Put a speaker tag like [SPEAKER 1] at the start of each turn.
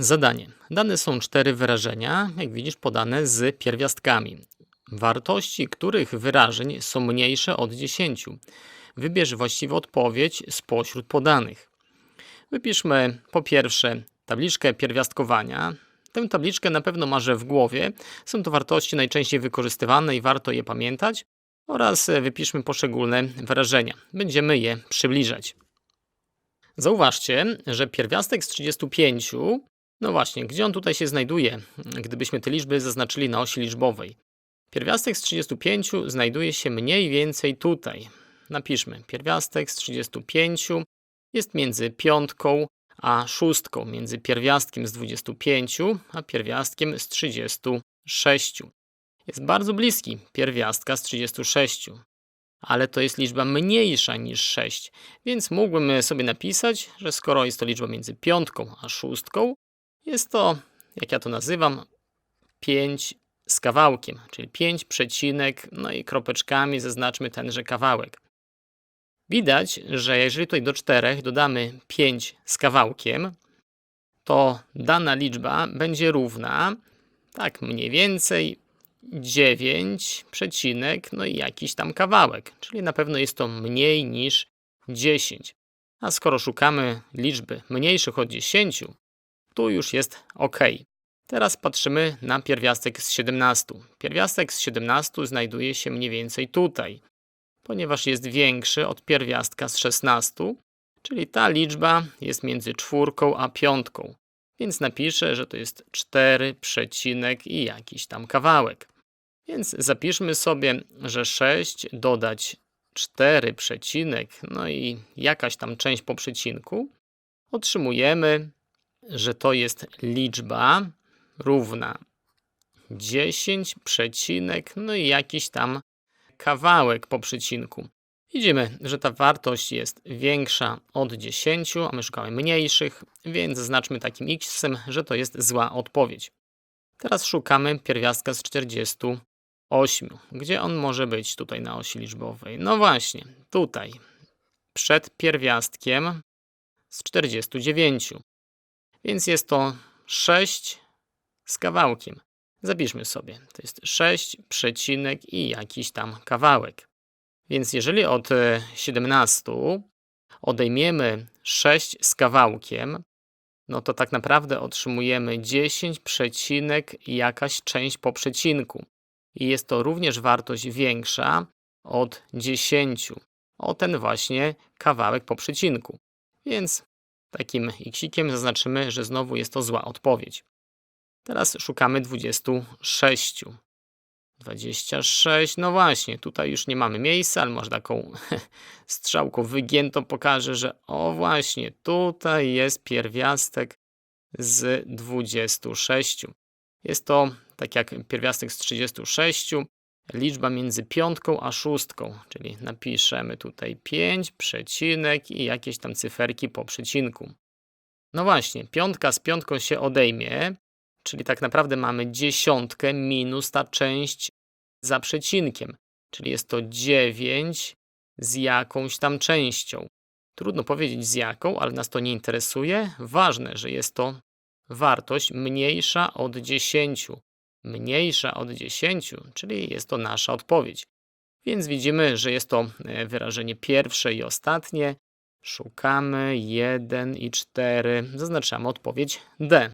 [SPEAKER 1] Zadanie. Dane są cztery wyrażenia, jak widzisz, podane z pierwiastkami. Wartości których wyrażeń są mniejsze od 10. Wybierz właściwą odpowiedź spośród podanych. Wypiszmy po pierwsze tabliczkę pierwiastkowania. Tę tabliczkę na pewno masz w głowie. Są to wartości najczęściej wykorzystywane i warto je pamiętać. Oraz wypiszmy poszczególne wyrażenia. Będziemy je przybliżać. Zauważcie, że pierwiastek z 35, no właśnie, gdzie on tutaj się znajduje, gdybyśmy te liczby zaznaczyli na osi liczbowej? Pierwiastek z 35 znajduje się mniej więcej tutaj. Napiszmy, pierwiastek z 35 jest między piątką a szóstką, między pierwiastkiem z 25 a pierwiastkiem z 36. Jest bardzo bliski pierwiastka z 36 ale to jest liczba mniejsza niż 6, więc mógłbym sobie napisać, że skoro jest to liczba między piątką a szóstką, jest to, jak ja to nazywam, 5 z kawałkiem, czyli 5 przecinek, no i kropeczkami zaznaczmy tenże kawałek. Widać, że jeżeli tutaj do 4 dodamy 5 z kawałkiem, to dana liczba będzie równa, tak mniej więcej 9 przecinek, no i jakiś tam kawałek, czyli na pewno jest to mniej niż 10. A skoro szukamy liczby mniejszych od 10, tu już jest ok. Teraz patrzymy na pierwiastek z 17. Pierwiastek z 17 znajduje się mniej więcej tutaj, ponieważ jest większy od pierwiastka z 16, czyli ta liczba jest między czwórką a piątką. Więc napiszę, że to jest 4 przecinek i jakiś tam kawałek. Więc zapiszmy sobie, że 6 dodać 4 przecinek, no i jakaś tam część po przecinku, otrzymujemy, że to jest liczba równa 10 przecinek, no i jakiś tam kawałek po przecinku. Widzimy, że ta wartość jest większa od 10, a my szukamy mniejszych, więc zaznaczmy takim x, że to jest zła odpowiedź. Teraz szukamy pierwiastka z 48. Gdzie on może być tutaj na osi liczbowej? No właśnie, tutaj, przed pierwiastkiem z 49. Więc jest to 6 z kawałkiem. Zapiszmy sobie, to jest 6 przecinek i jakiś tam kawałek. Więc jeżeli od 17 odejmiemy 6 z kawałkiem, no to tak naprawdę otrzymujemy 10 przecinek i jakaś część po przecinku. I jest to również wartość większa od 10, o ten właśnie kawałek po przecinku. Więc takim xikiem zaznaczymy, że znowu jest to zła odpowiedź. Teraz szukamy 26. 26, no właśnie, tutaj już nie mamy miejsca, ale może taką strzałką wygiętą pokażę, że o właśnie, tutaj jest pierwiastek z 26. Jest to, tak jak pierwiastek z 36, liczba między piątką a szóstką, czyli napiszemy tutaj 5 przecinek i jakieś tam cyferki po przecinku. No właśnie, piątka z piątką się odejmie, czyli tak naprawdę mamy dziesiątkę minus ta część za przecinkiem, czyli jest to 9 z jakąś tam częścią. Trudno powiedzieć z jaką, ale nas to nie interesuje. Ważne, że jest to wartość mniejsza od 10. Mniejsza od 10, czyli jest to nasza odpowiedź. Więc widzimy, że jest to e, wyrażenie pierwsze i ostatnie. Szukamy 1 i 4. Zaznaczamy odpowiedź D.